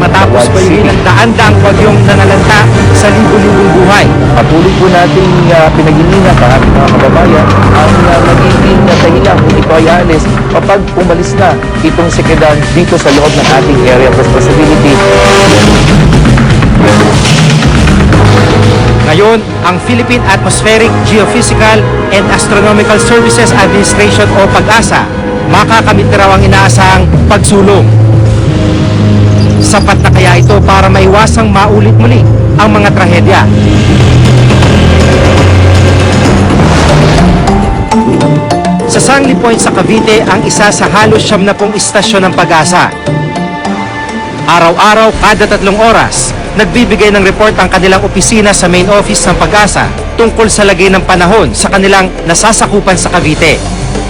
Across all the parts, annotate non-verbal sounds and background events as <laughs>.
Matapos Tawad bayuhin City. ng daan-daang bagyong nanalanta sa libo-libong buhay. Patuloy po nating uh, pinag-iingat ang ating mga kababayan ang uh, magiging uh, dahilan kung ito ay alis kapag umalis na itong sekedan dito sa loob ng ating area of responsibility. Ngayon, ang Philippine Atmospheric, Geophysical and Astronomical Services Administration o PAGASA makakamit na raw ang inaasahang pagsulong. Sapat na kaya ito para maiwasang maulit muli ang mga trahedya. Sa Sangli Point sa Cavite ang isa sa halos siyam na pong istasyon ng pag-asa. Araw-araw kada tatlong oras, nagbibigay ng report ang kanilang opisina sa main office ng pag-asa tungkol sa lagay ng panahon sa kanilang nasasakupan sa Cavite.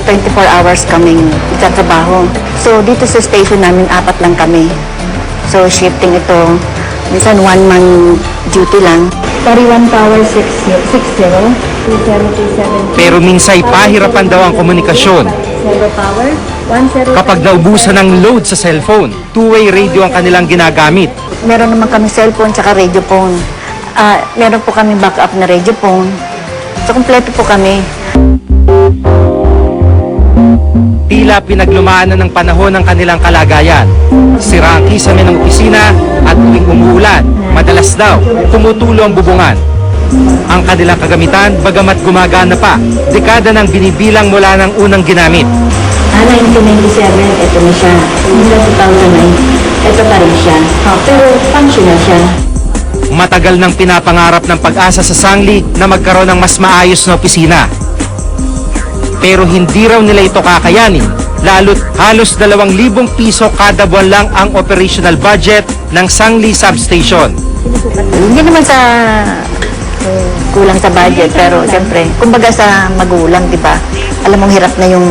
24 hours kaming nagtatrabaho. So, dito sa station namin, apat lang kami. So, shifting ito. Minsan, one man duty lang. 31 power 60, 60, 2727. Pero minsay pahirapan daw ang komunikasyon. 0 power, 10. Kapag naubusan ng load sa cellphone, two-way radio ang kanilang ginagamit. Meron naman kami cellphone tsaka radio phone. Ah, meron po kami backup na radio phone. So, kompleto po kami. Tila pinaglumaan na ng panahon ng kanilang kalagayan. Sira ang kisame ng opisina at tuwing umuulan, madalas daw, tumutulo ang bubungan. Ang kanilang kagamitan, bagamat gumagana pa, dekada nang binibilang mula ng unang ginamit. Ah, 1997, ito na siya. Mula 2009, ito pa rin siya. Ah, pero functional siya. Matagal nang pinapangarap ng pag-asa sa Sangli na magkaroon ng mas maayos na opisina. Pero hindi raw nila ito kakayanin, lalo't halos 2,000 piso kada buwan lang ang operational budget ng Sangli Substation. Hindi naman sa eh, kulang sa budget, pero siyempre, kumbaga sa magulang, di ba? Alam mong hirap na yung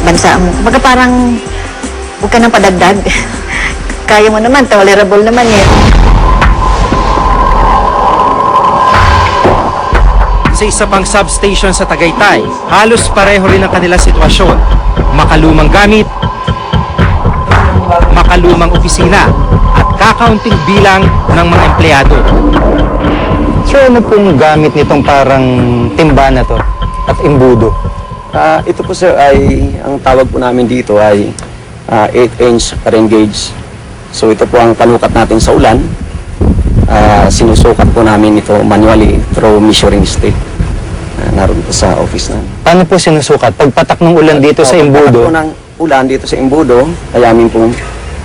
bansa mo. Kumbaga parang, huwag ka nang padagdag. <laughs> Kaya mo naman, tolerable naman eh. Sa isa pang substation sa Tagaytay, halos pareho rin ang kanilang sitwasyon. Makalumang gamit, makalumang opisina, at kakaunting bilang ng mga empleyado. So ano pong gamit nitong parang timba na to at imbudo? Ah, ito po sir ay, ang tawag po namin dito ay 8-inch ring gauge. So ito po ang panukat natin sa ulan. Ah, sinusukat po namin ito manually through measuring stick. Uh, naroon po sa office namin. Paano po sinusukat? Pagpatak ng ulan dito sa pagpatak imbudo, po ng ulan dito sa imbudo, ay amin pong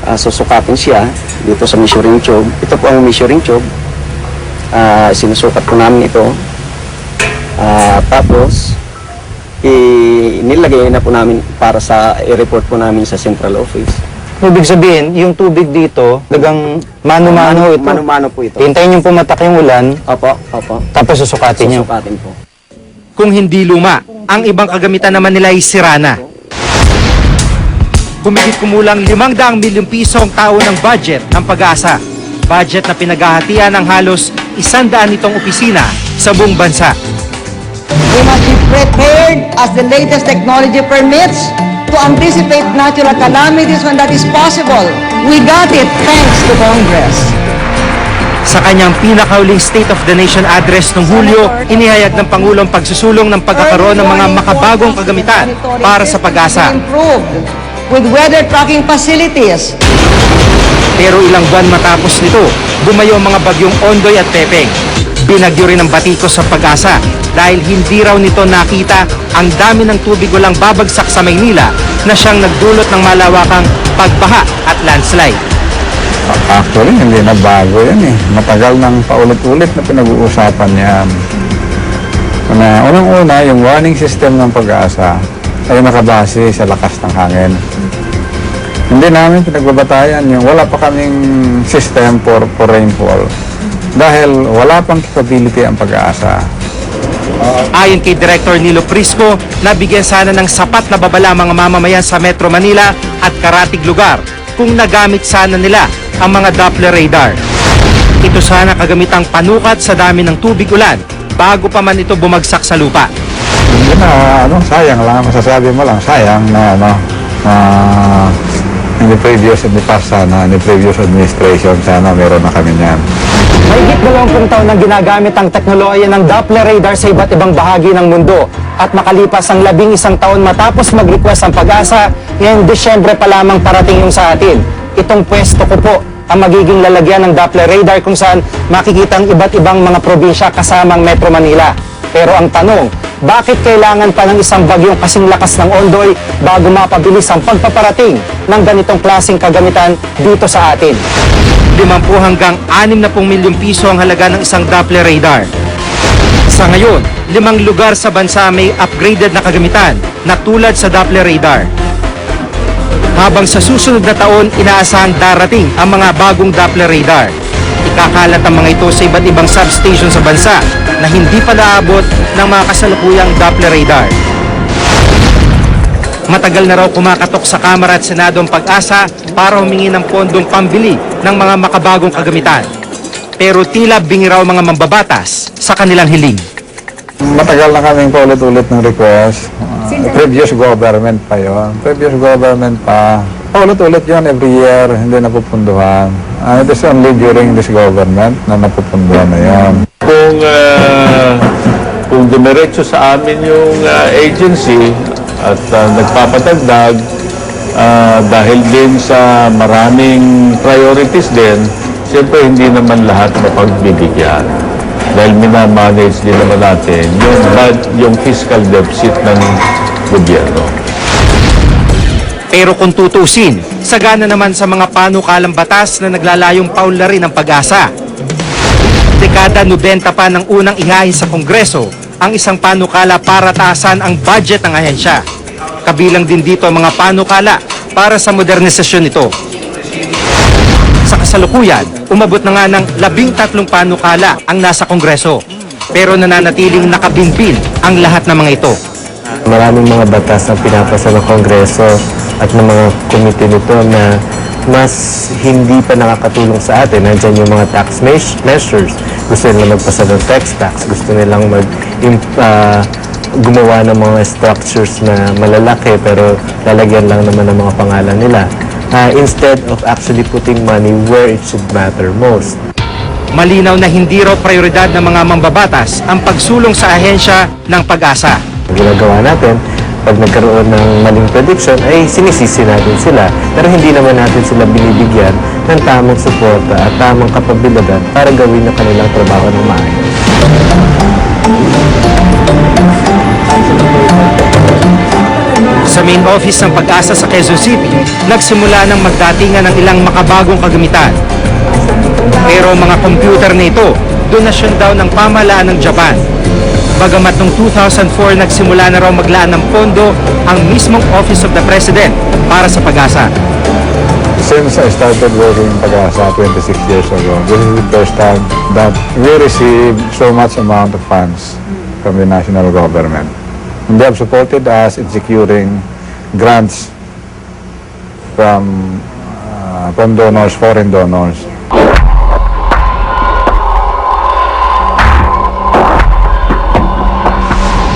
ah, susukatin siya dito sa measuring tube. Ito po ang measuring tube. Ah, sinusukat po namin ito. Ah, tapos, inilagay na po namin para sa i-report po namin sa central office. ibig sabihin, yung tubig dito, dagang mano-mano ito. Mano-mano po ito. Hintayin yung pumatak yung ulan, Opo, opo. tapos susukatin nyo. Susukatin po. Kung hindi luma, ang ibang kagamitan naman nila ay sira na. Humigit kumulang 500 milyong piso ang tao ng budget ng pag-asa. Budget na pinaghahatian ng halos isandaan nitong opisina sa buong bansa. We must be prepared as the latest technology permits to anticipate natural calamities when that is possible. We got it thanks to Congress. Sa kanyang pinakauling State of the Nation address noong Hulyo, inihayag ng Pangulong pagsusulong ng pagkakaroon ng mga makabagong kagamitan para sa pag-asa. With weather tracking facilities. Pero ilang buwan matapos nito, bumayo ang mga bagyong Ondoy at Pepeng. Binagyo rin ang batikos sa pag-asa dahil hindi raw nito nakita ang dami ng tubig walang babagsak sa Maynila na siyang nagdulot ng malawakang pagbaha at landslide. Actually, hindi na bago yan eh. Matagal nang paulit-ulit na pinag-uusapan yan. Na unang-una, yung warning system ng pag-asa ay nakabase sa lakas ng hangin. Hindi namin pinagbabatayan yung wala pa kaming system for, for rainfall. Dahil wala pang capability ang pag-asa. Ayon kay Director Nilo Prisco, nabigyan sana ng sapat na babala mga mamamayan sa Metro Manila at karatig lugar kung nagamit sana nila ang mga Doppler radar. Ito sana kagamitang panukat sa dami ng tubig ulan bago pa man ito bumagsak sa lupa. Hindi na, ano, sayang lang. Masasabi mo lang, sayang na, ano, na in the previous, in the past sana, in the previous administration, sana meron na kami niyan. Mahigit dalawampung taon nang ginagamit ang teknolohiya ng Doppler radar sa iba't ibang bahagi ng mundo. At makalipas ang labing isang taon matapos mag-request ang pag-asa, ngayong Desyembre pa lamang parating yung sa atin. Itong pwesto ko po ang magiging lalagyan ng Doppler radar kung saan makikita ang iba't ibang mga probinsya kasamang Metro Manila. Pero ang tanong, bakit kailangan pa ng isang bagyong kasing lakas ng Ondoy bago mapabilis ang pagpaparating ng ganitong klaseng kagamitan dito sa atin? 50 hanggang 60 milyong piso ang halaga ng isang Doppler radar. Sa ngayon, limang lugar sa bansa may upgraded na kagamitan na tulad sa Doppler radar. Habang sa susunod na taon, inaasahang darating ang mga bagong Doppler radar. Ikakalat ang mga ito sa iba't ibang substation sa bansa na hindi pa naabot ng mga kasalukuyang Doppler radar. Matagal na raw kumakatok sa Kamara at Senado ang pag-asa para humingi ng pondong pambili ng mga makabagong kagamitan. Pero tila bingi raw mga mambabatas sa kanilang hiling. Matagal na kaming paulit-ulit ng request. Uh, previous government pa yon. Previous government pa. Paulit-ulit yun every year, hindi napupunduhan. Uh, it is only during this government na napupunduhan na yon. kung uh, kung dumiretso sa amin yung uh, agency at uh, nagpapatagdag uh, dahil din sa maraming priorities din, siyempre hindi naman lahat mapagbibigyan. Dahil minamanage din naman natin yung, bud- yung fiscal deficit ng gobyerno. Pero kung tutusin, sagana naman sa mga panukalang batas na naglalayong paunlarin ng pag-asa. Dekada 90 pa ng unang ihahin sa Kongreso ang isang panukala para taasan ang budget ng ahensya. Kabilang din dito ang mga panukala para sa modernisasyon nito. Sa kasalukuyan, umabot na nga ng labing tatlong panukala ang nasa Kongreso. Pero nananatiling nakabinbin ang lahat ng mga ito. Maraming mga batas ang pinapasa ng Kongreso at ng mga komite nito na mas hindi pa nakakatulong sa atin. Nandiyan yung mga tax measures. Gusto nila magpasa ng tax tax. Gusto nilang mag ah, gumawa ng mga structures na malalaki pero lalagyan lang naman ng mga pangalan nila. Ah, instead of actually putting money where it should matter most. Malinaw na hindi raw prioridad ng mga mambabatas ang pagsulong sa ahensya ng pag-asa. Ang ginagawa natin, pag nagkaroon ng maling prediction, ay sinisisi natin sila. Pero hindi naman natin sila binibigyan ng tamang suporta at tamang kapabilidad para gawin ang kanilang trabaho ng maayos. Sa main office ng pag-asa sa Quezon City, nagsimula ng magdatingan ng ilang makabagong kagamitan. Pero mga computer na ito, donasyon daw ng pamahalaan ng Japan. Bagamat noong 2004 nagsimula na raw maglaan ng pondo ang mismong Office of the President para sa pag-asa. Since I started working in Pag-asa 26 years ago, this is the first time that we receive so much amount of funds from the national government. And they have supported us in securing grants from uh, from donors, foreign donors.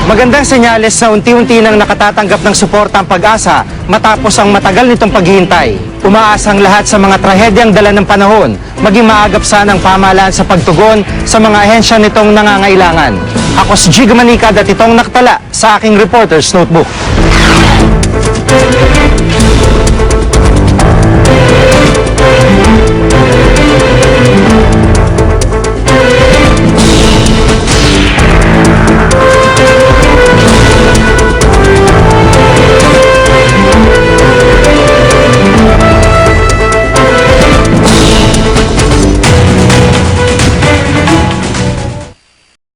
Magandang senyales na unti-unti nang nakatatanggap ng suporta ang pag-asa matapos ang matagal nitong paghihintay. Umaasang lahat sa mga trahedyang dala ng panahon, maging maagap sana ang pamahalaan sa pagtugon sa mga ahensya nitong nangangailangan. Ako si Jig Manikad at itong naktala sa aking Reporter's Notebook. Música